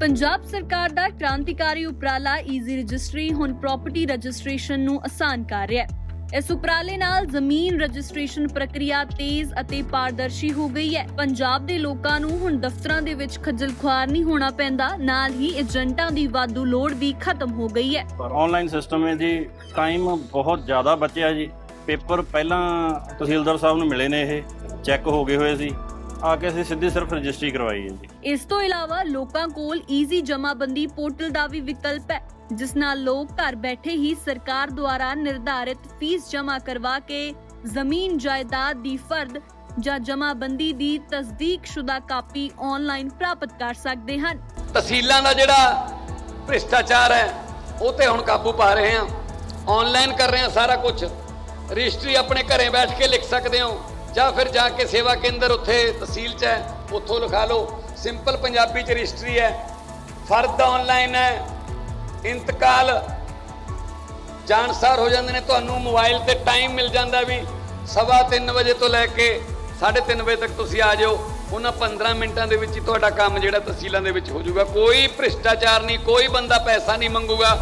ਪੰਜਾਬ ਸਰਕਾਰ ਦਾ ਕ੍ਰਾਂਤੀਕਾਰੀ ਉਪਰਾਲਾ ਈਜ਼ੀ ਰਜਿਸਟਰੀ ਹੁਣ ਪ੍ਰਾਪਰਟੀ ਰਜਿਸਟ੍ਰੇਸ਼ਨ ਨੂੰ ਆਸਾਨ ਕਰ ਰਿਹਾ ਹੈ। ਇਸ ਉਪਰਾਲੇ ਨਾਲ ਜ਼ਮੀਨ ਰਜਿਸਟ੍ਰੇਸ਼ਨ ਪ੍ਰਕਿਰਿਆ ਤੇਜ਼ ਅਤੇ ਪਾਰਦਰਸ਼ੀ ਹੋ ਗਈ ਹੈ। ਪੰਜਾਬ ਦੇ ਲੋਕਾਂ ਨੂੰ ਹੁਣ ਦਫ਼ਤਰਾਂ ਦੇ ਵਿੱਚ ਖੱਜਲ ਖੁਆਰ ਨਹੀਂ ਹੋਣਾ ਪੈਂਦਾ, ਨਾਲ ਹੀ ਏਜੰਟਾਂ ਦੀ ਵਾਧੂ ਲੋੜ ਵੀ ਖਤਮ ਹੋ ਗਈ ਹੈ। ਆਨਲਾਈਨ ਸਿਸਟਮ ਹੈ ਜੀ ਟਾਈਮ ਬਹੁਤ ਜ਼ਿਆਦਾ ਬਚਿਆ ਜੀ। ਪੇਪਰ ਪਹਿਲਾਂ ਤਹਿਸੀਲਦਾਰ ਸਾਹਿਬ ਨੂੰ ਮਿਲੇ ਨੇ ਇਹ ਚੈੱਕ ਹੋ ਗਏ ਹੋਏ ਸੀ। ਆ ਕੇ ਅਸੀਂ ਸਿੱਧੀ ਸਿਰਫ ਰਜਿਸਟਰੀ ਕਰਵਾਈ ਹੈ ਜੀ। ਇਸ ਤੋਂ ਇਲਾਵਾ ਲੋਕਾਂ ਕੋਲ ਈਜ਼ੀ ਜਮਾਬੰਦੀ ਪੋਰਟਲ ਦਾ ਵੀ ਵਿਕਲਪ ਹੈ ਜਿਸ ਨਾਲ ਲੋਕ ਘਰ ਬੈਠੇ ਹੀ ਸਰਕਾਰ ਦੁਆਰਾ ਨਿਰਧਾਰਿਤ ਫੀਸ ਜਮ੍ਹਾਂ ਕਰਵਾ ਕੇ ਜ਼ਮੀਨ ਜਾਇਦਾਦ ਦੀ ਫਰਦ ਜਾਂ ਜਮਾਬੰਦੀ ਦੀ ਤਸਦੀਕਸ਼ੁਦਾ ਕਾਪੀ ਆਨਲਾਈਨ ਪ੍ਰਾਪਤ ਕਰ ਸਕਦੇ ਹਨ। ਤਹਿਸੀਲਾਂ ਦਾ ਜਿਹੜਾ ਭ੍ਰਿਸ਼ਟਾਚਾਰ ਹੈ ਉਹ ਤੇ ਹੁਣ ਕਾਬੂ ਪਾ ਰਹੇ ਹਾਂ। ਆਨਲਾਈਨ ਕਰ ਰਹੇ ਹਾਂ ਸਾਰਾ ਕੁਝ ਰਜਿਸਟਰੀ ਆਪਣੇ ਘਰੇ ਬੈਠ ਕੇ ਲਿਖ ਸਕਦੇ ਹੋ। ਜਾਂ ਫਿਰ ਜਾ ਕੇ ਸੇਵਾ ਕੇਂਦਰ ਉੱਥੇ ਤਹਿਸੀਲ 'ਚ ਹੈ, ਉੱਥੋਂ ਲਿਖਾ ਲਓ। ਸਿੰਪਲ ਪੰਜਾਬੀ 'ਚ ਰਜਿਸਟਰੀ ਹੈ। ਫਰਦ ਆਨਲਾਈਨ ਹੈ। ਇੰਤਕਾਲ ਜਾਣਸਾਰ ਹੋ ਜਾਂਦੇ ਨੇ, ਤੁਹਾਨੂੰ ਮੋਬਾਈਲ ਤੇ ਟਾਈਮ ਮਿਲ ਜਾਂਦਾ ਵੀ ਸਵਾ ਤਿੰਨ ਵਜੇ ਤੋਂ ਲੈ ਕੇ 3:30 ਵਜੇ ਤੱਕ ਤੁਸੀਂ ਆ ਜਾਓ। ਉਹਨਾਂ 15 ਮਿੰਟਾਂ ਦੇ ਵਿੱਚ ਹੀ ਤੁਹਾਡਾ ਕੰਮ ਜਿਹੜਾ ਤਹਿਸੀਲਾਂ ਦੇ ਵਿੱਚ ਹੋ ਜਾਊਗਾ। ਕੋਈ ਭ੍ਰਿਸ਼ਟਾਚਾਰ ਨਹੀਂ, ਕੋਈ ਬੰਦਾ ਪੈਸਾ ਨਹੀਂ ਮੰਗੂਗਾ।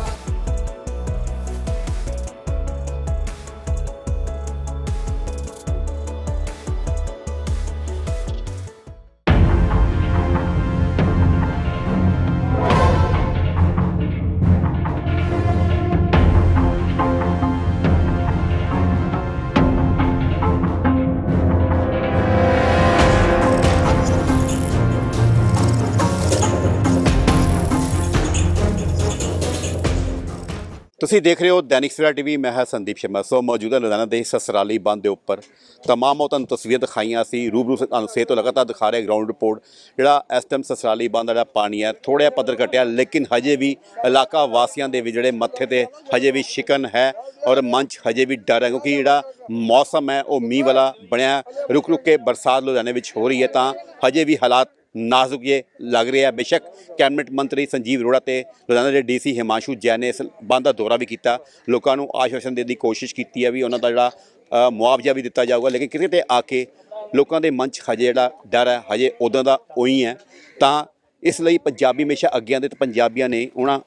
ਤੁਸੀਂ ਦੇਖ ਰਹੇ ਹੋ ਦੈਨਿਕ ਸਵੇਰਾ ਟੀਵੀ, ਮੈਂ ਹਾਂ ਸੰਦੀਪ ਸ਼ਰਮਾ। ਸੋ ਮੌਜੂਦਾ ਲੁਧਿਆਣਾ ਦੇ ਸਸਰਾਲੀ ਬੰਦ ਦੇ ਉੱਪਰ ਤਮਾਮ ਉਹ ਤੁਹਾਨੂੰ ਤਸਵੀਰਾਂ ਦਿਖਾਈਆਂ ਸੀ। ਰੂਬਰੂ ਤੁਹਾਨੂੰ ਸੇ ਤੋਂ ਲਗਾਤਾਰ ਦਿਖਾ ਰਿਹਾ ਗਰਾਊਂਡ ਰਿਪੋਰਟ ਜਿਹੜਾ ਇਸ ਟਾਈਮ ਸਸਰਾਲੀ ਬੰਦ ਦਾ ਜਿਹੜਾ ਪਾਣੀ ਹੈ, ਥੋੜ੍ਹਾ ਪੱਧਰ ਘਟਿਆ, ਲੇਕਿਨ ਹਜੇ ਵੀ ਇਲਾਕਾ ਵਾਸੀਆਂ ਦੇ ਵੀ ਜਿਹੜੇ ਮੱਥੇ ਤੇ ਹਜੇ ਵੀ ਸ਼ਿਕਨ ਹੈ ਔਰ ਮੰਚ ਹਜੇ ਵੀ ਡਰ ਹੈ ਕਿਉਂਕਿ ਜਿਹੜਾ ਮੌਸਮ ਹੈ, ਉਹ ਮੀਂਹ ਵਾਲਾ ਬਣਿਆ। ਰੁਕ ਰੁਕ ਕੇ ਬਰਸਾਤ ਲੁਧਿਆਣੇ ਵਿੱਚ ਹੋ ਰਹੀ ਹੈ ਤਾਂ ਹਜੇ ਵੀ ਹਾਲਾਤ ਨਾਜ਼ੁਕ ਇਹ ਲੱਗ ਰਿਹਾ ਬੇਸ਼ੱਕ ਕੈਬਨਿਟ ਮੰਤਰੀ ਸੰਜੀਵ ਅਰੋੜਾ ਤੇ ਲੁਧਿਆਣਾ ਦੇ ਡੀਸੀ ਹਿਮਾਂਸ਼ੂ ਜੈਨ ਨੇ ਇਸ ਬੰਦ ਦਾ ਦੌਰਾ ਵੀ ਕੀਤਾ। ਲੋਕਾਂ ਨੂੰ ਆਸ਼ਵਾਸਨ ਦੇਣ ਦੀ ਕੋਸ਼ਿਸ਼ ਕੀਤੀ ਹੈ ਵੀ ਉਹਨਾਂ ਦਾ ਜਿਹੜਾ ਮੁਆਵਜ਼ਾ ਵੀ ਦਿੱਤਾ ਜਾਊਗਾ। ਲੇਕਿਨ ਕਿਤੇ ਤੇ ਆ ਕੇ ਲੋਕਾਂ ਦੇ ਮਨ 'ਚ ਹਜੇ ਜਿਹੜਾ ਡਰ ਹੈ, ਹਜੇ ਉਦੋਂ ਦਾ ਉਹੀ ਹੈ। ਤਾਂ ਇਸ ਲਈ ਪੰਜਾਬੀ ਹਮੇਸ਼ਾ ਅੱਗੇ ਆਉਂਦੇ ਤੇ ਪੰਜਾਬੀਆਂ ਨੇ ਉਹਨਾਂ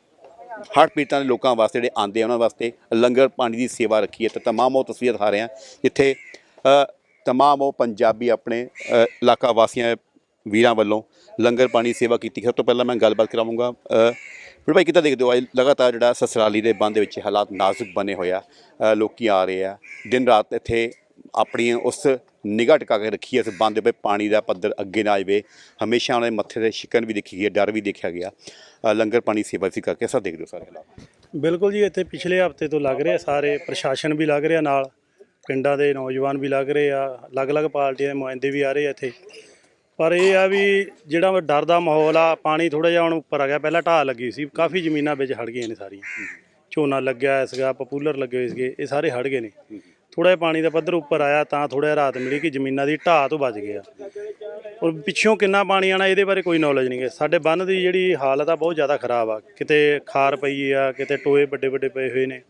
ਹੜ੍ਹ ਪੀੜਤਾਂ ਦੇ ਲੋਕਾਂ ਵਾਸਤੇ ਜਿਹੜੇ ਆਉਂਦੇ ਆ, ਉਹਨਾਂ ਵਾਸਤੇ ਲੰਗਰ ਪਾਣੀ ਦੀ ਸੇਵਾ ਰੱਖੀ ਹੈ। ਤੇ ਤਮਾਮ ਉਹ ਤਸਵੀਰ ਦਿਖਾ ਰਹੇ ਹਾਂ, ਜਿੱਥੇ ਤਮਾਮ ਉਹ ਪੰਜਾਬੀ ਆਪਣੇ ਇਲਾਕਾ ਵਾਸੀਆਂ ਵੀਰਾਂ ਵੱਲੋਂ ਲੰਗਰ ਪਾਣੀ ਦੀ ਸੇਵਾ ਕੀਤੀ। ਸਭ ਤੋਂ ਪਹਿਲਾਂ ਮੈਂ ਗੱਲਬਾਤ ਕਰਾਵਾਂਗਾ ਫਿਰ ਭਾਈ ਕਿੱਦਾਂ ਦੇਖਦੇ ਹੋ? ਅੱਜ ਲਗਾਤਾਰ ਜਿਹੜਾ ਸਸਰਾਲੀ ਦੇ ਬੰਦ ਵਿੱਚ ਹਾਲਾਤ ਨਾਜ਼ੁਕ ਬਣੇ ਹੋਇਆ ਅ, ਲੋਕੀ ਆ ਰਹੇ ਆ। ਦਿਨ ਰਾਤ ਇੱਥੇ ਆਪਣੀ ਉਸ ਨਿਗਾਹ ਟਿਕਾ ਕੇ ਰੱਖੀ ਹੈ ਇਸ ਬੰਦ ਦੇ ਪਾਣੀ ਦਾ ਪੱਧਰ ਅੱਗੇ ਨਾ ਜਾਵੇ। ਹਮੇਸ਼ਾ ਉਹਨਾਂ ਦੇ ਮੱਥੇ ਤੇ ਸ਼ਿਕਨ ਵੀ ਦੇਖੀ ਗਈ ਹੈ ਡਰ ਵੀ ਦੇਖਿਆ ਗਿਆ। ਲੰਗਰ ਪਾਣੀ ਸੇਵਾ ਸੀ ਕਰਕੇ ਸਭ ਦੇਖਦੇ ਹੋ ਸਾਰੇ ਹਾਲਾਤ? ਬਿਲਕੁਲ ਜੀ ਇੱਥੇ ਪਿਛਲੇ ਹਫ਼ਤੇ ਤੋਂ ਲੱਗ ਰਿਹਾ ਸਾਰੇ ਪ੍ਰਸ਼ਾਸਨ ਵੀ ਲੱਗ ਰਿਹਾ ਨਾਲ। ਪਿੰਡਾਂ ਦੇ ਨੌਜਵਾਨ ਵੀ ਲੱਗ ਰਹੇ ਆ। ਅਲੱਗ-ਅਲੱਗ ਪਾਰਟੀਆਂ ਦੇ ਨੁਮਾਇੰਦੇ ਵੀ ਆ ਰਹੇ ਆ ਇੱਥੇ। ਪਰ ਇਹ ਆ ਵੀ ਜਿਹੜਾ ਡਰ ਦਾ ਮਾਹੌਲ ਆ ਪਾਣੀ ਥੋੜਾ ਜਿਹਾ ਹੁਣ ਉੱਪਰ ਆ ਗਿਆ ਪਹਿਲਾਂ ਢਾਹ ਲੱਗੀ ਸੀ ਕਾਫੀ ਜ਼ਮੀਨਾਂ ਵਿੱਚ ਹੜ ਗਈਆਂ ਨੇ ਸਾਰੀਆਂ। ਝੋਨਾ ਲੱਗਿਆ ਸੀਗਾ ਪਪੂਲਰ ਲੱਗੇ ਹੋਏ ਸੀਗੇ ਇਹ ਸਾਰੇ ਹੜ ਗਏ ਨੇ। ਥੋੜਾ ਜਿਹਾ ਪਾਣੀ ਦਾ ਪੱਧਰ ਉੱਪਰ ਆਇਆ ਤਾਂ ਥੋੜਾ ਜਿਹਾ ਰਾਹਤ ਮਿਲੀ ਕਿ ਜ਼ਮੀਨਾਂ ਦੀ ਢਾਹ ਤੋਂ ਬਚ ਗਿਆ। ਔਰ ਪਿੱਛੋਂ ਕਿੰਨਾ ਪਾਣੀ ਆਣਾ ਇਹਦੇ ਬਾਰੇ ਕੋਈ ਨੌਲੇਜ ਨਹੀਂ ਹੈ। ਸਾਡੇ ਬੰਨ ਦੀ ਜਿਹੜੀ ਹਾਲਤ ਆ ਬਹੁਤ ਜ਼ਿਆਦਾ ਖਰਾਬ ਆ। ਕਿਤੇ ਖਾਰ ਪਈ ਆ ਕਿਤੇ ਟੋਏ ਵੱਡੇ ਵੱਡੇ ਪਏ ਹੋਏ ਨੇ।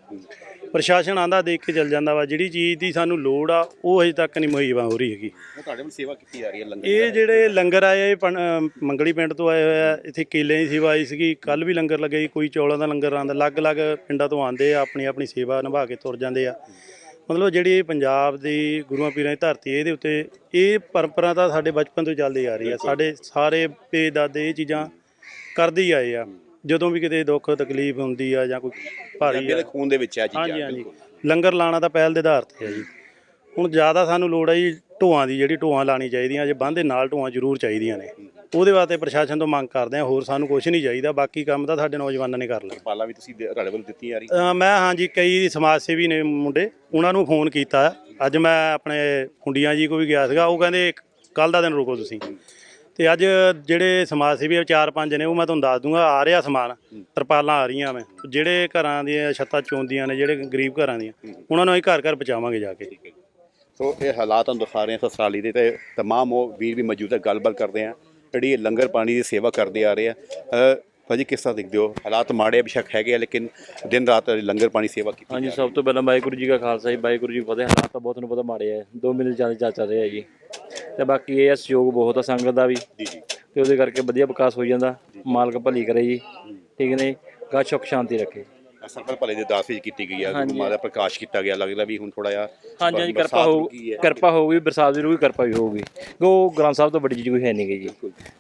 ਪ੍ਰਸ਼ਾਸਨ ਆਂਦਾ ਦੇਖ ਕੇ ਚੱਲ ਜਾਂਦਾ ਵਾ ਜਿਹੜੀ ਚੀਜ਼ ਦੀ ਸਾਨੂੰ ਲੋੜ ਆ ਉਹ ਅਜੇ ਤੱਕ ਨਹੀਂ ਮੁਹੱਈਆ ਹੋ ਰਹੀ ਹੈਗੀ। ਤੁਹਾਡੇ ਵੱਲ ਸੇਵਾ ਕੀਤੀ ਜਾ ਰਹੀ ਹੈ ਲੰਗਰ ਇਹ ਜਿਹੜੇ ਲੰਗਰ ਆਏ ਇਹ ਪਣ- ਮੰਗਲੀ ਪਿੰਡ ਤੋਂ ਆਏ ਹੋਏ ਆ ਇੱਥੇ ਕੇਲੇ ਦੀ ਸੇਵਾ ਆਈ ਸੀਗੀ ਕੱਲ ਵੀ ਲੰਗਰ ਲੱਗੇ ਸੀ ਕੋਈ ਚੌਲਾਂ ਦਾ ਲੰਗਰ ਆਂਦਾ ਅਲੱਗ-ਅਲੱਗ ਪਿੰਡਾਂ ਤੋਂ ਆਂਦੇ ਆ ਆਪਣੀ ਆਪਣੀ ਸੇਵਾ ਨਿਭਾ ਕੇ ਤੁਰ ਜਾਂਦੇ ਆ। ਮਤਲਬ ਜਿਹੜੀ ਇਹ ਪੰਜਾਬ ਦੀ ਗੁਰੂਆਂ ਪੀਰਾਂ ਦੀ ਧਰਤੀ ਹੈ, ਇਹਦੇ ਉੱਤੇ ਇਹ ਪਰੰਪਰਾ ਤਾਂ ਸਾਡੇ ਬਚਪਨ ਤੋਂ ਚੱਲਦੀ ਆ ਰਹੀ ਆ। ਸਾਡੇ ਸਾਰੇ ਪੇ ਦਾਦੇ ਇਹ ਚੀਜ਼ਾਂ ਕਰਦੇ ਹੀ ਆਏ ਆ। ਜਦੋਂ ਵੀ ਕਿਤੇ ਦੁੱਖ ਤਕਲੀਫ ਹੁੰਦੀ ਆ ਜਾਂ ਕੋਈ ਭਾਰੀ ਆ। ਖੂਨ ਦੇ ਵਿੱਚ ਹੈ ਚੀਜ਼ਾਂ ਹਾਂਜੀ ਹਾਂਜੀ। ਲੰਗਰ ਲਾਣਾ ਤਾਂ ਪਹਿਲ ਦੇ ਆਧਾਰ ਤੇ ਹੈ ਜੀ। ਹੁਣ ਜ਼ਿਆਦਾ ਸਾਨੂੰ ਲੋੜ ਹੈ ਜੀ ਢੋਆਂ ਦੀ ਜਿਹੜੀ ਢੋਆਂ ਲਾਣੀ ਚਾਹੀਦੀਆਂ ਜੇ ਬੰਦ ਦੇ ਨਾਲ ਢੋਆਂ ਜ਼ਰੂਰ ਚਾਹੀਦੀਆਂ ਨੇ। ਉਹਦੇ ਵਾਸਤੇ ਪ੍ਰਸ਼ਾਸਨ ਤੋਂ ਮੰਗ ਕਰਦੇ ਆ ਹੋਰ ਸਾਨੂੰ ਕੁਝ ਨਹੀਂ ਚਾਹੀਦਾ ਬਾਕੀ ਕੰਮ ਤਾਂ ਸਾਡੇ ਨੌਜਵਾਨਾਂ ਨੇ ਕਰ ਲੈਣਾ। ਪਾਲਾ ਵੀ ਤੁਸੀਂ ਦੇ- ਤੁਹਾਡੇ ਵੱਲ ਦਿੱਤੀ ਜਾ ਰਹੀ ਅ, ਮੈਂ ਹਾਂਜੀ ਕਈ ਸਮਾਜ ਸੇਵੀ ਨੇ ਮੁੰਡੇ ਉਹਨਾਂ ਨੂੰ ਫੋਨ ਕੀਤਾ। ਅੱਜ ਮੈਂ ਆਪਣੇ ਹੁੰਡੀਆਂ ਜੀ ਕੋ ਵੀ ਗਿਆ ਸੀਗਾ ਉਹ ਕਹਿੰਦੇ ਕੱਲ ਦਾ ਦਿਨ ਰੁਕੋ ਤੁਸੀਂ। ਤੇ ਅੱਜ ਜਿਹੜੇ ਸਮਾਜ ਸੇਵੀ ਆ, ਚਾਰ ਪੰਜ ਨੇ ਉਹ ਮੈਂ ਤੁਹਾਨੂੰ ਦੱਸ ਦੂੰਗਾ ਆ ਰਿਹਾ ਸਮਾਨ ਤਰਪਾਲਾਂ ਆ ਰਹੀਆਂ ਮੈਂ ਜਿਹੜੇ ਘਰਾਂ ਦੀਆਂ ਛੱਤਾਂ ਚੋਂਦੀਆਂ ਨੇ ਜਿਹੜੇ ਗਰੀਬ ਘਰਾਂ ਦੀਆਂ ਉਹਨਾਂ ਨੂੰ ਅਸੀਂ ਘਰ ਘਰ ਪਹੁੰਚਾਵਾਂਗੇ ਜਾ ਕੇ ਸੋ ਇਹ ਹਾਲਾਤ ਤੁਹਾਨੂੰ ਦਿਖਾ ਰਹੇ ਹਾਂ ਸਸਰਾਲੀ ਦੇ ਤੇ तमाम ਉਹ ਵੀਰ ਵੀ ਮੌਜੂਦ ਹੈ ਗੱਲਬਾਤ ਕਰਦੇ ਆ ਜਿਹੜੀ ਇਹ ਲੰਗਰ ਪਾਣੀ ਦੀ ਸੇਵਾ ਕਰਦੇ ਆ ਰਹੇ ਆ ਅ, ਭਾਜੀ ਕਿਸ ਤਰ੍ਹਾਂ ਦੇਖਦੇ ਹੋ ਹਾਲਾਤ ਮਾੜੇ ਬੇਸ਼ੱਕ ਹੈਗੇ ਆ ਲੇਕਿਨ ਦਿਨ ਰਾਤ ਲੰਗਰ ਪਾਣੀ ਸੇਵਾ ਕੀਤੀ ਹਾਂਜੀ ਜਾ ਸਭ ਤੋਂ ਪਹਿਲਾਂ ਵਾਹਿਗੁਰੂ ਜੀ ਕਾ ਖਾਲਸਾ ਜੀ ਵਾਹਿਗੁਰੂ ਜੀ ਕੀ ਫਤਿਹ ਹਾਲਾਤ ਤਾਂ ਬਹੁਤ ਨੂੰ ਪਤਾ ਮਾੜੇ ਆ ਦੋ ਮਹੀਨੇ ਚੱਲ ਚੱਲ ਚੱਲ ਰਹੇ ਆ ਜੀ ਤੇ ਬਾਕੀ ਇਹ ਆ ਸਹਿਯੋਗ ਬਹੁਤ ਆ ਸੰਗਤ ਦਾ ਵੀ। ਜੀ ਜੀ। ਤੇ ਉਹਦੇ ਕਰਕੇ ਵਧੀਆ ਵਿਕਾਸ ਹੋ ਜਾਂਦਾ। ਮਾਲਕ ਭਲੀ ਕਰੇ ਜੀ। ਠੀਕ ਨੇ? ਗਾ ਸੁੱਖ ਸ਼ਾਂਤੀ ਰੱਖੇ। ਸਰਬਤ ਭਲੇ ਦੀ ਵੀ ਕੀਤੀ ਗਈ ਹੈ ਹਾਂਜੀ। ਗੁਰੂ ਮਾਤਾ ਪ੍ਰਕਾਸ਼ ਕੀਤਾ ਗਿਆ। ਲੱਗਦਾ ਵੀ ਹੁਣ ਥੋੜਾ ਜਿਹਾ ਹਾਂਜੀ ਬਰਸਾਤ ਕਿਰਪਾ ਹੈ। ਕਿਰਪਾ ਹੋਊਗੀ ਬਰਸਾਤ ਜ਼ਰੂਰ ਕਿਰਪਾ ਵੀ ਹੋਊਗੀ। ਉਹ ਗ੍ਰੰਥ ਸਾਹਿਬ ਤੋਂ ਵੱਡੀ ਚੀਜ਼ ਕੋਈ ਹੈ ਨਹੀਂ ਗੀ ਜੀ।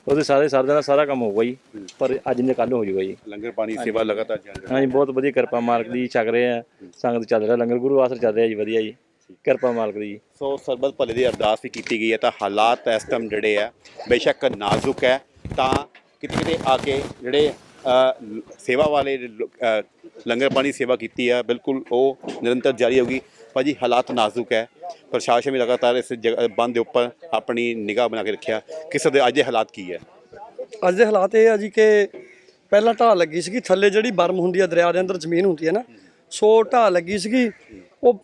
ਉਹਦੇ ਸਾਰੇ ਸਰਦੇ ਨਾਲ ਸਾਰਾ ਕੰਮ ਹੋਊਗਾ ਜੀ। ਪਰ ਅੱਜ ਨੇ ਕੱਲ ਹੋ ਜਾਊਗਾ ਜੀ। ਲੰਗਰ ਪਾਣੀ ਸੇਵਾ ਲਗਾਤਾਰ ਚੱਲ ਰਹੀ ਹੈ। ਹਾਂਜੀ ਬਹੁਤ ਵਧੀਆ ਕਿਰਪਾ ਮਾਲਕ ਦੀ ਛਕ ਰਹੇ। ਆ ਸੰਗਤ ਚੱਲ ਰਿਹਾ ਲੰਗਰ ਗੁਰੂ ਆਸਰ ਚੱਲ ਰਿਹਾ ਜੀ ਵਧੀਆ ਜੀ। ਕਿਰਪਾ ਮਾਲਕ ਦੀ। ਜੀ ਸੋ ਸਰਬਤ ਭਲੇ ਦੀ ਅਰਦਾਸ ਵੀ ਕੀਤੀ ਗਈ ਹੈ ਤਾਂ ਹਾਲਾਤ ਇਸ ਟਾਈਮ ਜਿਹੜੇ ਆ ਬੇਸ਼ੱਕ ਨਾਜ਼ੁਕ ਹੈ। ਤਾਂ ਕਿਤੇ ਕਿਤੇ ਆ ਕੇ ਜਿਹੜੇ ਸੇਵਾ ਵਾਲੇ ਲੰਗਰ ਪਾਣੀ ਸੇਵਾ ਕੀਤੀ ਹੈ ਬਿਲਕੁਲ ਉਹ ਨਿਰੰਤਰ ਜਾਰੀ ਹੋਗੀ ਭਾਜੀ ਹਾਲਾਤ ਨਾਜ਼ੁਕ ਹੈ। ਪ੍ਰਸ਼ਾਸਨ ਵੀ ਲਗਾਤਾਰ ਇਸ ਜਗ੍ਹਾ ਬੰਦ ਦੇ ਉੱਪਰ ਆਪਣੀ ਨਿਗਾਹ ਬਣਾ ਕੇ ਰੱਖਿਆ। ਕਿਸ ਦੇ ਅੱਜ ਦੇ ਹਾਲਾਤ ਕੀ ਹੈ? ਅੱਜ ਦੇ ਹਾਲਾਤ ਇਹ ਆ ਜੀ ਕਿ ਪਹਿਲਾਂ ਢਾਹ ਲੱਗੀ ਸੀਗੀ ਥੱਲੇ ਜਿਹੜੀ ਬਰਮ ਹੁੰਦੀ ਆ ਦਰਿਆ ਦੇ ਅੰਦਰ ਜ਼ਮੀਨ ਹੁੰਦੀ ਹੈ ਨਾ ਸੋ ਢਾਹ ਲੱਗੀ ਸੀਗੀ। ਉਹ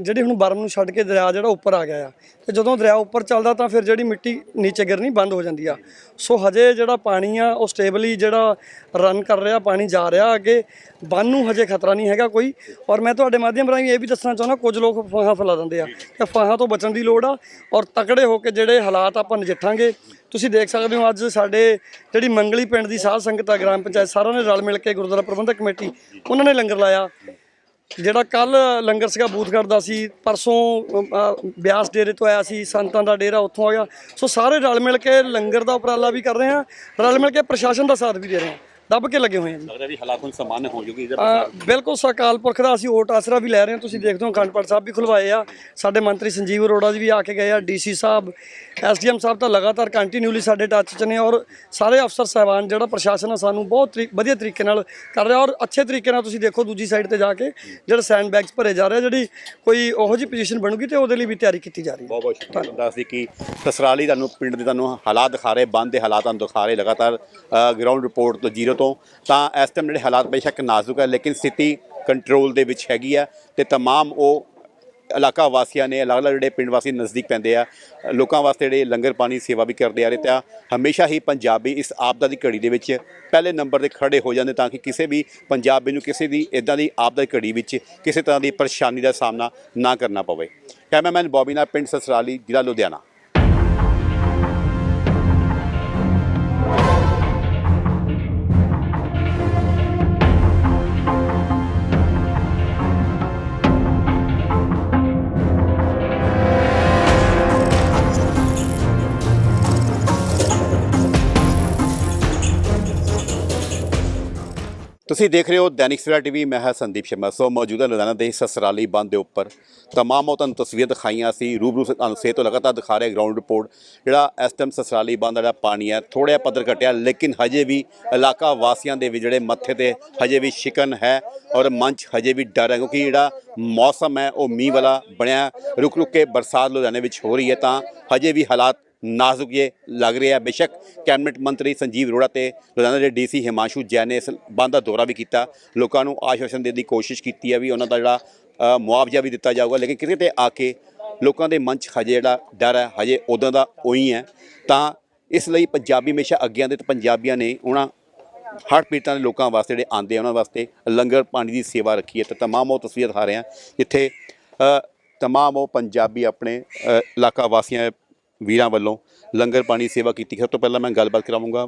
ਜਿਹੜੀ ਹੁਣ ਬਰਮ ਨੂੰ ਛੱਡ ਕੇ ਦਰਿਆ ਜਿਹੜਾ ਉੱਪਰ ਆ ਗਿਆ ਆ, ਤੇ ਜਦੋਂ ਦਰਿਆ ਉੱਪਰ ਚੱਲਦਾ ਤਾਂ ਫਿਰ ਜਿਹੜੀ ਮਿੱਟੀ ਨੀਚੇ ਗਿਰਨੀ ਬੰਦ ਹੋ ਜਾਂਦੀ ਆ। ਸੋ ਹਜੇ ਜਿਹੜਾ ਪਾਣੀ ਆ, ਉਹ ਸਟੇਬਲੀ ਜਿਹੜਾ ਰਨ ਕਰ ਰਿਹਾ, ਪਾਣੀ ਜਾ ਰਿਹਾ ਅੱਗੇ, ਬੰਨ ਨੂੰ ਹਜੇ ਖਤਰਾ ਨਹੀਂ ਹੈਗਾ ਕੋਈ। ਔਰ ਮੈਂ ਤੁਹਾਡੇ ਮਾਧਿਅਮ ਰਾਹੀਂ ਇਹ ਵੀ ਦੱਸਣਾ ਚਾਹੁੰਦਾ, ਕੁਝ ਲੋਕ ਫਾਹਾਂ ਫੈਲਾ ਦਿੰਦੇ ਆ ਕਿ ਫਾਹਾਂ ਤੋਂ ਬਚਣ ਦੀ ਲੋੜ ਆ, ਔਰ ਤਕੜੇ ਹੋ ਕੇ ਜਿਹੜੇ ਹਾਲਾਤ ਆਪਾਂ ਨਜਿੱਠਾਂਗੇ, ਤੁਸੀਂ ਦੇਖ ਸਕਦੇ ਹੋ ਅੱਜ ਸਾਡੇ ਜਿਹੜੀ ਮੰਗਲੀ ਪਿੰਡ ਦੀ ਸਾਧ ਸੰਗਤ ਆ, ਗ੍ਰਾਮ ਪੰਚਾਇਤ ਸਾਰਿਆਂ ਨੇ ਰਲ ਮਿਲ ਕੇ ਗੁਰਦੁਆਰਾ ਪ੍ਰਬੰਧਕ ਕਮੇਟੀ, ਉਹਨਾਂ ਨੇ ਲੰਗਰ ਲਾਇਆ। ਜਿਹੜਾ ਕੱਲ ਲੰਗਰ ਸੀਗਾ ਬੂਥਗੜ੍ਹ ਦਾ ਸੀ, ਪਰਸੋਂ ਬਿਆਸ ਡੇਰੇ ਤੋਂ ਆਇਆ ਸੀ, ਸੰਤਾਂ ਦਾ ਡੇਰਾ ਉੱਥੋਂ ਆ ਗਿਆ। ਸੋ ਸਾਰੇ ਰਲ ਮਿਲ ਕੇ ਲੰਗਰ ਦਾ ਉਪਰਾਲਾ ਵੀ ਕਰ ਰਹੇ ਹਾਂ, ਰਲ ਮਿਲ ਕੇ ਪ੍ਰਸ਼ਾਸਨ ਦਾ ਸਾਥ ਵੀ ਦੇ ਰਹੇ ਹਾਂ। ਦੱਬ ਕੇ ਲੱਗੇ ਹੋਏ ਜੀ। ਲੱਗਦਾ ਵੀ ਹਾਲਾਤ ਹੁਣ ਸਮਾਨ ਹੋ ਜੂਗੀ ਇਧਰ ਅ, ਬਿਲਕੁਲ ਸਕਾਲ ਪੁਰਖ ਦਾ ਅਸੀਂ ਓਟ ਆਸਰਾ ਵੀ ਲੈ ਰਹੇ ਹਾਂ। ਤੁਸੀਂ ਦੇਖਦੇ ਹੋ ਅਖੰਡ ਪਾਠ ਸਾਹਿਬ ਵੀ ਖੁਲਵਾਏ ਆ। ਸਾਡੇ ਮੰਤਰੀ ਸੰਜੀਵ ਅਰੋੜਾ ਜੀ ਵੀ ਆ ਕੇ ਗਏ ਆ ਡੀਸੀ ਸਾਹਿਬ ਐਸਡੀਐਮ ਸਾਹਿਬ ਤਾਂ ਲਗਾਤਾਰ ਕੰਟੀਨਿਊਲੀ ਸਾਡੇ ਟੱਚ 'ਚ ਨੇ ਔਰ ਸਾਰੇ ਅਫਸਰ ਸਾਹਿਬਾਨ ਜਿਹੜਾ ਪ੍ਰਸ਼ਾਸਨ ਆ ਸਾਨੂੰ ਬਹੁਤ ਤਰੀ- ਵਧੀਆ ਤਰੀਕੇ ਨਾਲ ਕਰ ਰਿਹਾ ਔਰ ਅੱਛੇ ਤਰੀਕੇ ਨਾਲ ਤੁਸੀਂ ਦੇਖੋ ਦੂਜੀ ਸਾਈਡ ਤੇ ਜਾ ਕੇ ਜਿਹੜੇ ਸੈਂਡ ਬੈਗਸ ਭਰੇ ਜਾ ਰਹੇ ਆ, ਜਿਹੜੀ ਕੋਈ ਉਹੋ ਜਿਹੀ ਪੋਜੀਸ਼ਨ ਬਣੂਗੀ ਤੇ ਉਹਦੇ ਲਈ ਵੀ ਤਿਆਰੀ ਕੀਤੀ ਜਾ ਰਹੀ ਹੈ। ਬਹੁਤ ਬਹੁਤ ਸ਼ੁਕਰੀਆ ਦੱਸਦੀ ਕਿ ਸਸਰਾਲੀ ਤੁਹਾਨੂੰ ਪਿੰਡ ਦੇ ਤੁਹਾਨੂੰ ਹਾਲਾਤ ਦਿਖਾ ਰਹੇ ਬੰਦ ਦੇ ਹਾਲਾਤਾਂ ਨੂੰ ਦਿਖਾ ਰਹੇ ਲਗਾਤਾਰ ਗਰਾਊਂਡ ਰਿਪੋਰਟ ਤੋਂ ਜ਼ੀਰੋ ਤੋਂ ਤਾਂ ਇਸ ਟਾਈਮ ਜਿਹੜੇ ਹਾਲਾਤ ਬੇਸ਼ੱਕ ਨਾਜ਼ੁਕ ਹੈ ਲੇਕਿਨ ਸਥਿਤੀ ਕੰਟਰੋਲ ਦੇ ਵਿੱਚ ਹੈਗੀ ਆ ਤੇ तमाम ਉਹ ਇਲਾਕਾ ਵਾਸੀਆਂ ਨੇ ਅਲੱਗ-ਅਲੱਗ ਜਿਹੜੇ ਪਿੰਡ ਵਾਸੀ ਨਜ਼ਦੀਕ ਪੈਂਦੇ ਆ ਅ, ਲੋਕਾਂ ਵਾਸਤੇ ਜਿਹੜੇ ਲੰਗਰ ਪਾਣੀ ਸੇਵਾ ਵੀ ਕਰਦੇ ਆ ਰਹੇ ਤਾਂ ਹਮੇਸ਼ਾ ਹੀ ਪੰਜਾਬੀ ਇਸ ਆਪਦਾ ਦੀ ਘੜੀ ਦੇ ਵਿੱਚ ਪਹਿਲੇ ਨੰਬਰ ਤੇ ਖੜੇ ਹੋ ਜਾਂਦੇ ਤਾਂ ਕਿ ਕਿਸੇ ਵੀ ਪੰਜਾਬੀ ਨੂੰ ਕਿਸੇ ਦੀ ਇਦਾਂ ਦੀ ਆਪਦਾ ਦੀ ਘੜੀ ਵਿੱਚ ਕਿਸੇ ਤਰ੍ਹਾਂ ਦੀ ਪਰੇਸ਼ਾਨੀ ਦਾ ਸਾਹਮਣਾ ਨਾ ਕਰਨਾ ਪਵੇ ਕੈਮਰਾਮੈਨ ਬੌਬੀ ਨਾਲ ਪਿੰਡ ਸਸਰਾਲੀ ਜ਼ਿਲ੍ਹਾ ਲੁਧਿਆਣਾ ਤੁਸੀਂ ਦੇਖ ਰਹੇ ਹੋ ਦੈਨਿਕ ਸਵੇਰਾ ਟੀਵੀ, ਮੈਂ ਹਾਂ ਸੰਦੀਪ ਸ਼ਰਮਾ। ਸੋ ਮੌਜੂਦਾ ਲੁਧਿਆਣਾ ਦੇ ਸਸਰਾਲੀ ਬੰਦ ਦੇ ਉੱਪਰ ਤਮਾਮ ਉਹ ਤੁਹਾਨੂੰ ਤਸਵੀਰਾਂ ਦਿਖਾਈਆਂ ਸੀ। ਰੂਬਰੂ ਤੁਹਾਨੂੰ ਸੇ ਤੋਂ ਲਗਾਤਾਰ ਦਿਖਾ ਰਿਹਾ ਗਰਾਊਂਡ ਰਿਪੋਰਟ ਜਿਹੜਾ ਇਸ ਟਾਈਮ ਸਸਰਾਲੀ ਬੰਦ ਦਾ ਜਿਹੜਾ ਪਾਣੀ ਹੈ, ਥੋੜ੍ਹਾ ਪੱਧਰ ਘਟਿਆ, ਲੇਕਿਨ ਹਜੇ ਵੀ ਇਲਾਕਾ ਵਾਸੀਆਂ ਦੇ ਵੀ ਜਿਹੜੇ ਮੱਥੇ ਤੇ ਹਜੇ ਵੀ ਸ਼ਿਕਨ ਹੈ ਔਰ ਮੰਚ ਹਜੇ ਵੀ ਡਰ ਹੈ ਕਿਉਂਕਿ ਜਿਹੜਾ ਮੌਸਮ ਹੈ, ਉਹ ਮੀਂਹ ਵਾਲਾ ਬਣਿਆ। ਰੁਕ ਰੁਕ ਕੇ ਬਰਸਾਤ ਲੁਧਿਆਣੇ ਵਿੱਚ ਹੋ ਰਹੀ ਹੈ ਤਾਂ ਹਜੇ ਵੀ ਹਾਲਾਤ ਨਾਜ਼ੁਕ ਇਹ ਲੱਗ ਰਿਹਾ ਬੇਸ਼ੱਕ ਕੈਬਨਿਟ ਮੰਤਰੀ ਸੰਜੀਵ ਅਰੋੜਾ ਤੇ ਲੁਧਿਆਣਾ ਦੇ ਡੀਸੀ ਹਿਮਾਂਸ਼ੂ ਜੈਨ ਨੇ ਇਸ ਬੰਦ ਦਾ ਦੌਰਾ ਵੀ ਕੀਤਾ। ਲੋਕਾਂ ਨੂੰ ਆਸ਼ਵਾਸਨ ਦੇਣ ਦੀ ਕੋਸ਼ਿਸ਼ ਕੀਤੀ ਹੈ ਵੀ ਉਹਨਾਂ ਦਾ ਜਿਹੜਾ ਮੁਆਵਜ਼ਾ ਵੀ ਦਿੱਤਾ ਜਾਊਗਾ। ਲੇਕਿਨ ਕਿਤੇ ਤੇ ਆ ਕੇ ਲੋਕਾਂ ਦੇ ਮਨ 'ਚ ਹਜੇ ਜਿਹੜਾ ਡਰ ਹੈ, ਹਜੇ ਉਦੋਂ ਦਾ ਉਹੀ ਹੈ। ਤਾਂ ਇਸ ਲਈ ਪੰਜਾਬੀ ਹਮੇਸ਼ਾ ਅੱਗੇ ਆਉਂਦੇ ਤੇ ਪੰਜਾਬੀਆਂ ਨੇ ਉਹਨਾਂ ਹੜ੍ਹ ਪੀੜਤਾਂ ਦੇ ਲੋਕਾਂ ਵਾਸਤੇ ਜਿਹੜੇ ਆਉਂਦੇ ਆ, ਉਹਨਾਂ ਵਾਸਤੇ ਲੰਗਰ ਪਾਣੀ ਦੀ ਸੇਵਾ ਰੱਖੀ ਹੈ। ਤੇ ਤਮਾਮ ਉਹ ਤਸਵੀਰ ਦਿਖਾ ਰਹੇ ਹਾਂ, ਜਿੱਥੇ ਤਮਾਮ ਉਹ ਪੰਜਾਬੀ ਆਪਣੇ ਇਲਾਕਾ ਵਾਸੀਆਂ ਵੀਰਾਂ ਵੱਲੋਂ ਲੰਗਰ ਪਾਣੀ ਸੇਵਾ ਕੀਤੀ। ਸਭ ਤੋਂ ਪਹਿਲਾਂ ਮੈਂ ਗੱਲਬਾਤ ਕਰਾਵਾਂਗਾ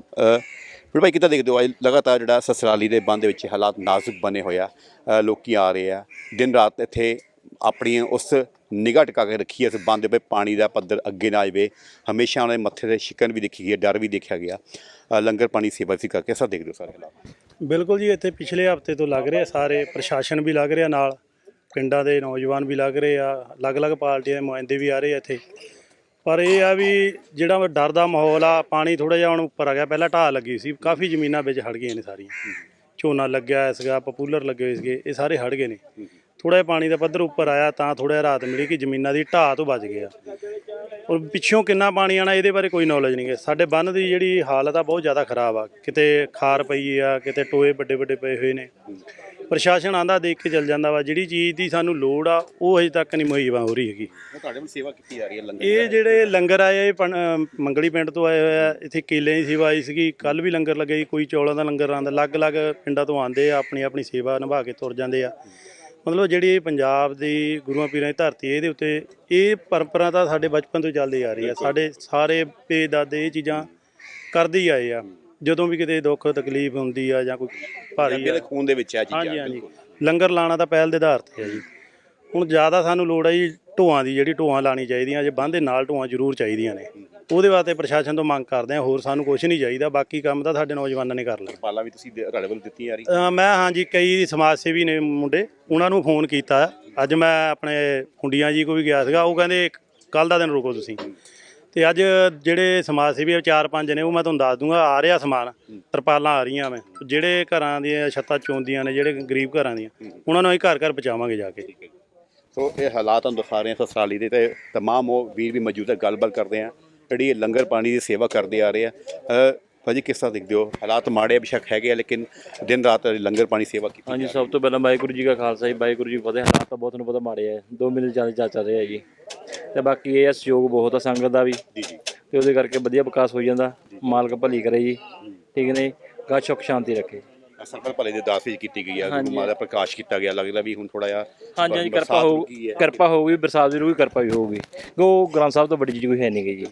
ਫਿਰ ਭਾਈ ਕਿੱਦਾਂ ਦੇਖਦੇ ਹੋ? ਅੱਜ ਲਗਾਤਾਰ ਜਿਹੜਾ ਸਸਰਾਲੀ ਦੇ ਬੰਦ ਵਿੱਚ ਹਾਲਾਤ ਨਾਜ਼ੁਕ ਬਣੇ ਹੋਇਆ ਅ, ਲੋਕੀ ਆ ਰਹੇ ਆ। ਦਿਨ ਰਾਤ ਇੱਥੇ ਆਪਣੀ ਉਸ ਨਿਗਾਹ ਟਿਕਾ ਕੇ ਰੱਖੀ ਹੈ ਇਸ ਬੰਦ ਦੇ ਪਾਣੀ ਦਾ ਪੱਧਰ ਅੱਗੇ ਨਾ ਜਾਵੇ। ਹਮੇਸ਼ਾ ਉਹਨਾਂ ਦੇ ਮੱਥੇ ਤੇ ਸ਼ਿਕਨ ਵੀ ਦੇਖੀ ਗਈ ਹੈ ਡਰ ਵੀ ਦੇਖਿਆ ਗਿਆ। ਲੰਗਰ ਪਾਣੀ ਸੇਵਾ ਸੀ ਕਰਕੇ ਸਭ ਦੇਖਦੇ ਹੋ ਸਾਰੇ ਹਾਲਾਤ? ਬਿਲਕੁਲ ਜੀ ਇੱਥੇ ਪਿਛਲੇ ਹਫ਼ਤੇ ਤੋਂ ਲੱਗ ਰਿਹਾ ਸਾਰੇ ਪ੍ਰਸ਼ਾਸਨ ਵੀ ਲੱਗ ਰਿਹਾ ਨਾਲ। ਪਿੰਡਾਂ ਦੇ ਨੌਜਵਾਨ ਵੀ ਲੱਗ ਰਹੇ ਆ। ਅਲੱਗ-ਅਲੱਗ ਪਾਰਟੀਆਂ ਦੇ ਨੁਮਾਇੰਦੇ ਵੀ ਆ ਰਹੇ ਆ ਇੱਥੇ। ਪਰ ਇਹ ਆ ਵੀ ਜਿਹੜਾ ਡਰ ਦਾ ਮਾਹੌਲ ਆ, ਪਾਣੀ ਥੋੜਾ ਜਿਹਾ ਹੁਣ ਉੱਪਰ ਆ ਗਿਆ, ਪਹਿਲਾਂ ਢਾਹ ਲੱਗੀ ਸੀ, ਕਾਫੀ ਜ਼ਮੀਨਾਂ ਵਿੱਚ ਹੜ ਗਈਆਂ ਨੇ ਸਾਰੀਆਂ। ਝੋਨਾ ਲੱਗਿਆ ਸੀਗਾ ਪਪੂਲਰ ਲੱਗੇ ਹੋਏ ਸੀਗੇ, ਇਹ ਸਾਰੇ ਹੜ ਗਏ ਨੇ। ਥੋੜਾ ਜਿਹਾ ਪਾਣੀ ਦਾ ਪੱਧਰ ਉੱਪਰ ਆਇਆ ਤਾਂ ਥੋੜਾ ਜਿਹਾ ਰਾਤ ਮਿਲੀ ਕਿ ਜ਼ਮੀਨਾਂ ਦੀ ਢਾਹ ਤੋਂ ਬਚ ਗਿਆ ਔਰ ਪਿੱਛੋਂ ਕਿੰਨਾ ਪਾਣੀ ਆਣਾ ਇਹਦੇ ਬਾਰੇ ਕੋਈ ਨੌਲੇਜ ਨਹੀਂ ਹੈ ਸਾਡੇ ਬੰਨ ਦੀ ਜਿਹੜੀ ਹਾਲਤ ਆ, ਬਹੁਤ ਜ਼ਿਆਦਾ ਖਰਾਬ ਆ। ਕਿਤੇ ਖਾਰ ਪਈ ਆ, ਕਿਤੇ ਟੋਏ ਵੱਡੇ ਵੱਡੇ ਪਏ ਹੋਏ ਨੇ। ਪ੍ਰਸ਼ਾਸਨ ਆਂਦਾ ਦੇਖ ਕੇ ਚੱਲ ਜਾਂਦਾ ਵਾ ਜਿਹੜੀ ਚੀਜ਼ ਦੀ ਸਾਨੂੰ ਲੋੜ ਆ ਉਹ ਅਜੇ ਤੱਕ ਨਹੀਂ ਮੁਹੱਈਆ ਹੋ ਰਹੀ ਹੈਗੀ। ਤੁਹਾਡੇ ਵੱਲ ਸੇਵਾ ਕੀਤੀ ਜਾ ਰਹੀ ਹੈ ਲੰਗਰ ਇਹ ਜਿਹੜੇ ਲੰਗਰ ਆਏ ਇਹ ਪਣ- ਮੰਗਲੀ ਪਿੰਡ ਤੋਂ ਆਏ ਹੋਏ ਆ ਇੱਥੇ ਕੇਲੇ ਦੀ ਸੇਵਾ ਆਈ ਸੀਗੀ ਕੱਲ ਵੀ ਲੰਗਰ ਲੱਗੇ ਸੀ ਕੋਈ ਚੌਲਾਂ ਦਾ ਲੰਗਰ ਆਂਦਾ ਅਲੱਗ-ਅਲੱਗ ਪਿੰਡਾਂ ਤੋਂ ਆਂਦੇ ਆ ਆਪਣੀ ਆਪਣੀ ਸੇਵਾ ਨਿਭਾ ਕੇ ਤੁਰ ਜਾਂਦੇ ਆ। ਮਤਲਬ ਜਿਹੜੀ ਇਹ ਪੰਜਾਬ ਦੀ ਗੁਰੂਆਂ ਪੀਰਾਂ ਦੀ ਧਰਤੀ ਹੈ, ਇਹਦੇ ਉੱਤੇ ਇਹ ਪਰੰਪਰਾ ਤਾਂ ਸਾਡੇ ਬਚਪਨ ਤੋਂ ਚੱਲਦੀ ਆ ਰਹੀ ਆ ਸਾਡੇ ਸਾਰੇ ਪੇ ਦਾਦੇ ਇਹ ਚੀਜ਼ਾਂ ਕਰਦੇ ਹੀ ਆਏ ਆ। ਜਦੋਂ ਵੀ ਕਿਤੇ ਦੁੱਖ ਤਕਲੀਫ ਹੁੰਦੀ ਆ ਜਾਂ ਕੋਈ ਭਾਰੀ ਆ। ਖੂਨ ਦੇ ਵਿੱਚ ਹੈ ਚੀਜ਼ਾਂ ਹਾਂਜੀ ਹਾਂਜੀ। ਲੰਗਰ ਲਾਣਾ ਤਾਂ ਪਹਿਲ ਦੇ ਆਧਾਰ ਤੇ ਹੈ ਜੀ। ਹੁਣ ਜ਼ਿਆਦਾ ਸਾਨੂੰ ਲੋੜ ਹੈ ਜੀ ਢੋਆਂ ਦੀ ਜਿਹੜੀ ਢੋਆਂ ਲਾਣੀ ਚਾਹੀਦੀਆਂ ਜੇ ਬੰਦ ਦੇ ਨਾਲ ਢੋਆਂ ਜ਼ਰੂਰ ਚਾਹੀਦੀਆਂ ਨੇ। ਉਹਦੇ ਵਾਸਤੇ ਪ੍ਰਸ਼ਾਸਨ ਤੋਂ ਮੰਗ ਕਰਦੇ ਆ ਹੋਰ ਸਾਨੂੰ ਕੁਝ ਨਹੀਂ ਚਾਹੀਦਾ ਬਾਕੀ ਕੰਮ ਤਾਂ ਸਾਡੇ ਨੌਜਵਾਨਾਂ ਨੇ ਕਰ ਲੈਣਾ। ਪਾਲਾਂ ਵੀ ਤੁਸੀਂ ਤੁਹਾਡੇ ਵੱਲੋਂ ਦਿੱਤੀ ਜਾ ਰਹੀ ਅ, ਮੈਂ ਹਾਂਜੀ ਕਈ ਸਮਾਜ ਸੇਵੀ ਨੇ ਮੁੰਡੇ ਉਹਨਾਂ ਨੂੰ ਫੋਨ ਕੀਤਾ। ਅੱਜ ਮੈਂ ਆਪਣੇ ਹੁੰਡੀਆਂ ਜੀ ਕੋ ਵੀ ਗਿਆ ਸੀਗਾ ਉਹ ਕਹਿੰਦੇ ਕੱਲ ਦਾ ਦਿਨ ਰੁਕੋ ਤੁਸੀਂ। ਤੇ ਅੱਜ ਜਿਹੜੇ ਸਮਾਜ ਸੇਵੀ ਆ, ਚਾਰ ਪੰਜ ਨੇ ਉਹ ਮੈਂ ਤੁਹਾਨੂੰ ਦੱਸ ਦੂੰਗਾ ਆ ਰਿਹਾ ਸਮਾਨ ਤਰਪਾਲਾਂ ਆ ਰਹੀਆਂ ਮੈਂ ਜਿਹੜੇ ਘਰਾਂ ਦੀਆਂ ਛੱਤਾਂ ਚੋਂਦੀਆਂ ਨੇ ਜਿਹੜੇ ਗਰੀਬ ਘਰਾਂ ਦੀਆਂ ਉਹਨਾਂ ਨੂੰ ਅਸੀਂ ਘਰ ਘਰ ਪਹੁੰਚਾਵਾਂਗੇ ਜਾ ਕੇ ਸੋ ਇਹ ਹਾਲਾਤ ਤੁਹਾਨੂੰ ਦਿਖਾ ਰਹੇ ਹਾਂ ਸਸਰਾਲੀ ਦੇ ਤੇ तमाम ਉਹ ਵੀਰ ਵੀ ਮੌਜੂਦ ਹੈ ਗੱਲਬਾਤ ਕਰਦੇ ਆ ਜਿਹੜੀ ਇਹ ਲੰਗਰ ਪਾਣੀ ਦੀ ਸੇਵਾ ਕਰਦੇ ਆ ਰਹੇ ਆ ਅ, ਭਾਜੀ ਕਿਸ ਤਰ੍ਹਾਂ ਦੇਖਦੇ ਹੋ ਹਾਲਾਤ ਮਾੜੇ ਬੇਸ਼ੱਕ ਹੈਗੇ ਆ ਲੇਕਿਨ ਦਿਨ ਰਾਤ ਲੰਗਰ ਪਾਣੀ ਸੇਵਾ ਕੀਤੀ ਹਾਂਜੀ ਜਾ ਸਭ ਤੋਂ ਪਹਿਲਾਂ ਵਾਹਿਗੁਰੂ ਜੀ ਕਾ ਖਾਲਸਾ ਜੀ ਵਾਹਿਗੁਰੂ ਜੀ ਕੀ ਫਤਿਹ ਹਾਲਾਤ ਤਾਂ ਬਹੁਤ ਨੂੰ ਪਤਾ ਮਾੜੇ ਆ ਦੋ ਮਹੀਨੇ ਚੱਲ ਚੱਲ ਚੱਲ ਰਹੇ ਆ ਜੀ ਤੇ ਬਾਕੀ ਇਹ ਆ ਸਹਿਯੋਗ ਬਹੁਤ ਆ ਸੰਗਤ ਦਾ ਵੀ। ਜੀ ਜੀ। ਤੇ ਉਹਦੇ ਕਰਕੇ ਵਧੀਆ ਵਿਕਾਸ ਹੋ ਜਾਂਦਾ। ਮਾਲਕ ਭਲੀ ਕਰੇ ਜੀ। ਠੀਕ ਨੇ ਗਾ ਸੁੱਖ ਸ਼ਾਂਤੀ ਰੱਖੇ। ਸਰਬਤ ਭਲੇ ਦੇ ਦਾਸ ਵਿੱਚ ਕੀਤੀ ਗਈ ਹੈ ਹਾਂਜੀ। ਗੁਰੂ ਮਾਤਾ ਪ੍ਰਕਾਸ਼ ਕੀਤਾ ਗਿਆ। ਲੱਗਦਾ ਵੀ ਹੁਣ ਥੋੜਾ ਜਿਹਾ ਹਾਂਜੀ ਬਰਸਾਤ ਕਿਰਪਾ ਹੈ। ਕਿਰਪਾ ਹੋਊਗੀ ਬਰਸਾਤ ਜ਼ਰੂਰ ਕਿਰਪਾ ਵੀ ਹੋਊਗੀ। ਉਹ ਗ੍ਰੰਥ ਸਾਹਿਬ ਤੋਂ ਵੱਡੀ ਚੀਜ਼ ਕੋਈ ਹੈ ਨਹੀਂ ਗੀ ਜੀ।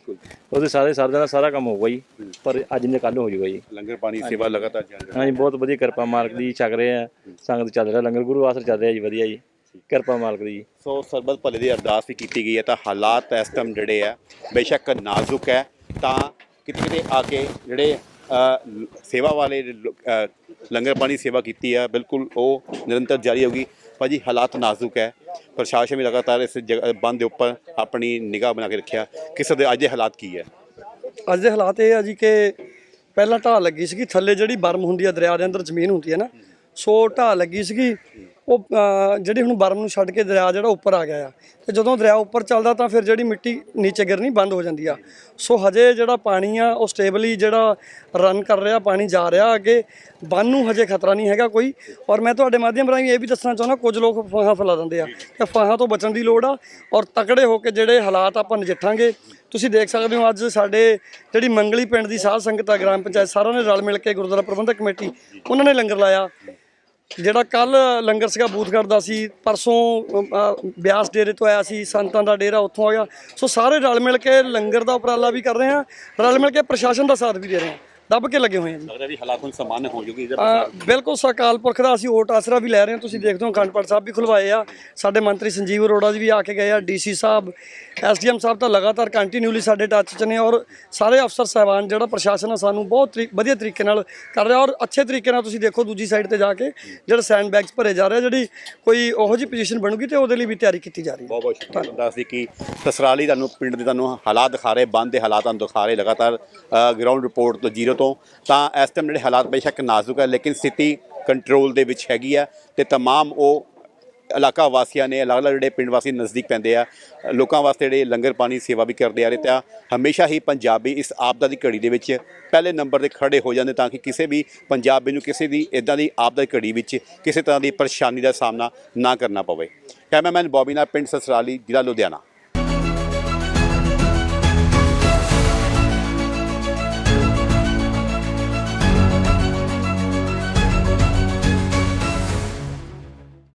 ਉਹਦੇ ਸਾਰੇ ਸਰਦਿਆਂ ਦਾ ਸਾਰਾ ਕੰਮ ਹੋਊਗਾ ਜੀ। ਪਰ ਅੱਜ ਨੇ ਕੱਲ ਹੋ ਜਾਊਗਾ ਜੀ। ਲੰਗਰ ਪਾਣੀ ਸੇਵਾ ਲਗਾਤਾਰ ਚੱਲ ਰਹੀ ਹੈ। ਹਾਂਜੀ ਬਹੁਤ ਵਧੀਆ ਕਿਰਪਾ ਮਾਲਕ ਦੀ ਛਕ ਰਹੇ। ਆ ਸੰਗਤ ਚੱਲ ਰਿਹਾ। ਲੰਗਰ ਗੁਰੂ ਆਸਰ ਚੱਲ ਰਿਹਾ ਜੀ ਵਧੀਆ ਜੀ। ਕਿਰਪਾ ਮਾਲਕ ਦੀ। ਜੀ ਸੋ ਸਰਬਤ ਭਲੇ ਦੀ ਅਰਦਾਸ ਵੀ ਕੀਤੀ ਗਈ ਹੈ ਤਾਂ ਹਾਲਾਤ ਇਸ ਟਾਈਮ ਜਿਹੜੇ ਆ ਬੇਸ਼ੱਕ ਨਾਜ਼ੁਕ ਹੈ ਤਾਂ ਕਿਤੇ ਕਿਤੇ ਆ ਕੇ ਜਿਹੜੇ ਸੇਵਾ ਵਾਲੇ ਲੰਗਰ ਪਾਣੀ ਸੇਵਾ ਕੀਤੀ ਹੈ ਬਿਲਕੁਲ ਉਹ ਨਿਰੰਤਰ ਜਾਰੀ ਹੋਗੀ ਭਾਜੀ ਹਾਲਾਤ ਨਾਜ਼ੁਕ ਹੈ। ਪ੍ਰਸ਼ਾਸਨ ਵੀ ਲਗਾਤਾਰ ਇਸ ਜਗ੍ਹਾ ਬੰਦ ਦੇ ਉੱਪਰ ਆਪਣੀ ਨਿਗਾਹ ਬਣਾ ਕੇ ਰੱਖਿਆ। ਕਿਸ ਦੇ ਅੱਜ ਦੇ ਹਾਲਾਤ ਕੀ ਹੈ? ਅੱਜ ਦੇ ਹਾਲਾਤ ਇਹ ਆ ਜੀ ਕਿ ਪਹਿਲਾਂ ਢਾਹ ਲੱਗੀ ਸੀਗੀ ਥੱਲੇ ਜਿਹੜੀ ਬਰਮ ਹੁੰਦੀ ਆ ਦਰਿਆ ਦੇ ਅੰਦਰ ਜ਼ਮੀਨ ਹੁੰਦੀ ਹੈ ਨਾ ਸੋ ਢਾਹ ਲੱਗੀ ਸੀਗੀ। ਉਹ ਜਿਹੜੀ ਹੁਣ ਬਰਮ ਨੂੰ ਛੱਡ ਕੇ ਦਰਿਆ ਜਿਹੜਾ ਉੱਪਰ ਆ ਗਿਆ ਆ, ਤੇ ਜਦੋਂ ਦਰਿਆ ਉੱਪਰ ਚੱਲਦਾ ਤਾਂ ਫਿਰ ਜਿਹੜੀ ਮਿੱਟੀ ਨੀਚੇ ਗਿਰਨੀ ਬੰਦ ਹੋ ਜਾਂਦੀ ਆ। ਸੋ ਹਜੇ ਜਿਹੜਾ ਪਾਣੀ ਆ, ਉਹ ਸਟੇਬਲੀ ਜਿਹੜਾ ਰਨ ਕਰ ਰਿਹਾ, ਪਾਣੀ ਜਾ ਰਿਹਾ ਅੱਗੇ, ਬੰਨ ਨੂੰ ਹਜੇ ਖਤਰਾ ਨਹੀਂ ਹੈਗਾ ਕੋਈ। ਔਰ ਮੈਂ ਤੁਹਾਡੇ ਮਾਧਿਅਮ ਰਾਹੀਂ ਇਹ ਵੀ ਦੱਸਣਾ ਚਾਹੁੰਦਾ, ਕੁਝ ਲੋਕ ਫਾਹਾਂ ਫੈਲਾ ਦਿੰਦੇ ਆ ਕਿ ਫਾਹਾਂ ਤੋਂ ਬਚਣ ਦੀ ਲੋੜ ਆ, ਔਰ ਤਕੜੇ ਹੋ ਕੇ ਜਿਹੜੇ ਹਾਲਾਤ ਆਪਾਂ ਨਜਿੱਠਾਂਗੇ, ਤੁਸੀਂ ਦੇਖ ਸਕਦੇ ਹੋ ਅੱਜ ਸਾਡੇ ਜਿਹੜੀ ਮੰਗਲੀ ਪਿੰਡ ਦੀ ਸਾਧ ਸੰਗਤ ਆ, ਗ੍ਰਾਮ ਪੰਚਾਇਤ, ਸਾਰਿਆਂ ਨੇ ਰਲ ਮਿਲ ਕੇ ਗੁਰਦੁਆਰਾ ਪ੍ਰਬੰਧਕ ਕਮੇਟੀ, ਉਹਨਾਂ ਨੇ ਲੰਗਰ ਲਾਇਆ। ਜਿਹੜਾ ਕੱਲ ਲੰਗਰ ਸੀਗਾ ਬੂਥਗੜ੍ਹ ਦਾ ਸੀ, ਪਰਸੋਂ ਬਿਆਸ ਡੇਰੇ ਤੋਂ ਆਇਆ ਸੀ, ਸੰਤਾਂ ਦਾ ਡੇਰਾ ਉੱਥੋਂ ਆ ਗਿਆ। ਸੋ ਸਾਰੇ ਰਲ ਮਿਲ ਕੇ ਲੰਗਰ ਦਾ ਉਪਰਾਲਾ ਵੀ ਕਰ ਰਹੇ ਹਾਂ, ਰਲ ਮਿਲ ਕੇ ਪ੍ਰਸ਼ਾਸਨ ਦਾ ਸਾਥ ਵੀ ਦੇ ਰਹੇ ਹਾਂ। ਦੱਬ ਕੇ ਲੱਗੇ ਹੋਏ ਹਾਂ ਜੀ। ਲੱਗਦਾ ਵੀ ਹਾਲਾਤ ਹੁਣ ਸਮਾਨ ਹੋ ਜੂਗੀ ਅ, ਬਿਲਕੁਲ ਸਕਾਲ ਪੁਰਖ ਦਾ ਅਸੀਂ ਓਟ ਆਸਰਾ ਵੀ ਲੈ ਰਹੇ ਹਾਂ। ਤੁਸੀਂ ਦੇਖਦੇ ਹੋ ਅਖੰਡ ਪਾਠ ਸਾਹਿਬ ਵੀ ਖੁਲਵਾਏ ਆ। ਸਾਡੇ ਮੰਤਰੀ ਸੰਜੀਵ ਅਰੋੜਾ ਜੀ ਵੀ ਆ ਕੇ ਗਏ ਆ ਡੀਸੀ ਸਾਹਿਬ ਐਸਡੀਐਮ ਸਾਹਿਬ ਤਾਂ ਲਗਾਤਾਰ ਕੰਟੀਨਿਊਲੀ ਸਾਡੇ ਟੱਚ 'ਚ ਨੇ ਔਰ ਸਾਰੇ ਅਫਸਰ ਸਾਹਿਬਾਨ ਜਿਹੜਾ ਪ੍ਰਸ਼ਾਸਨ ਆ ਸਾਨੂੰ ਬਹੁਤ ਤਰੀ- ਵਧੀਆ ਤਰੀਕੇ ਨਾਲ ਕਰ ਰਿਹਾ ਔਰ ਅੱਛੇ ਤਰੀਕੇ ਨਾਲ ਤੁਸੀਂ ਦੇਖੋ ਦੂਜੀ ਸਾਈਡ ਤੇ ਜਾ ਕੇ ਜਿਹੜੇ ਸੈਂਡ ਬੈਗਸ ਭਰੇ ਜਾ ਰਹੇ ਆ, ਜਿਹੜੀ ਕੋਈ ਉਹੋ ਜਿਹੀ ਪੋਜੀਸ਼ਨ ਬਣੂਗੀ ਤੇ ਉਹਦੇ ਲਈ ਵੀ ਤਿਆਰੀ ਕੀਤੀ ਜਾ ਰਹੀ ਹੈ। ਬਹੁਤ ਬਹੁਤ ਸ਼ੁਕਰੀਆ ਦੱਸਦੀ ਕਿ ਸਸਰਾਲੀ ਤੁਹਾਨੂੰ ਪਿੰਡ ਦੇ ਤੁਹਾਨੂੰ ਹਾਲਾਤ ਦਿਖਾ ਰਹੇ ਬੰਦ ਦੇ ਹਾਲਾਤ ਤੁਹਾਨੂੰ ਦਿਖਾ ਰਹੇ ਲਗਾਤਾਰ ਗਰਾਊਂਡ ਰਿਪੋਰਟ ਤੋਂ ਜ਼ੀਰੋ ਤੋਂ ਤਾਂ ਇਸ ਟਾਈਮ ਜਿਹੜੇ ਹਾਲਾਤ ਬੇਸ਼ੱਕ ਨਾਜ਼ੁਕ ਹੈ ਲੇਕਿਨ ਸਥਿਤੀ ਕੰਟਰੋਲ ਦੇ ਵਿੱਚ ਹੈਗੀ ਆ ਤੇ तमाम ਉਹ ਇਲਾਕਾ ਵਾਸੀਆਂ ਨੇ ਅਲੱਗ-ਅਲੱਗ ਜਿਹੜੇ ਪਿੰਡ ਵਾਸੀ ਨਜ਼ਦੀਕ ਪੈਂਦੇ ਆ ਅ, ਲੋਕਾਂ ਵਾਸਤੇ ਜਿਹੜੇ ਲੰਗਰ ਪਾਣੀ ਸੇਵਾ ਵੀ ਕਰਦੇ ਆ ਰਹੇ ਤਾਂ ਹਮੇਸ਼ਾ ਹੀ ਪੰਜਾਬੀ ਇਸ ਆਪਦਾ ਦੀ ਘੜੀ ਦੇ ਵਿੱਚ ਪਹਿਲੇ ਨੰਬਰ ਤੇ ਖੜੇ ਹੋ ਜਾਂਦੇ ਤਾਂ ਕਿ ਕਿਸੇ ਵੀ ਪੰਜਾਬੀ ਨੂੰ ਕਿਸੇ ਦੀ ਇਦਾਂ ਦੀ ਆਪਦਾ ਦੀ ਘੜੀ ਵਿੱਚ ਕਿਸੇ ਤਰ੍ਹਾਂ ਦੀ ਪਰੇਸ਼ਾਨੀ ਦਾ ਸਾਹਮਣਾ ਨਾ ਕਰਨਾ ਪਵੇ ਕੈਮਰਾਮੈਨ ਬੌਬੀ ਨਾਲ ਪਿੰਡ ਸਸਰਾਲੀ ਜ਼ਿਲ੍ਹਾ ਲੁਧਿਆਣਾ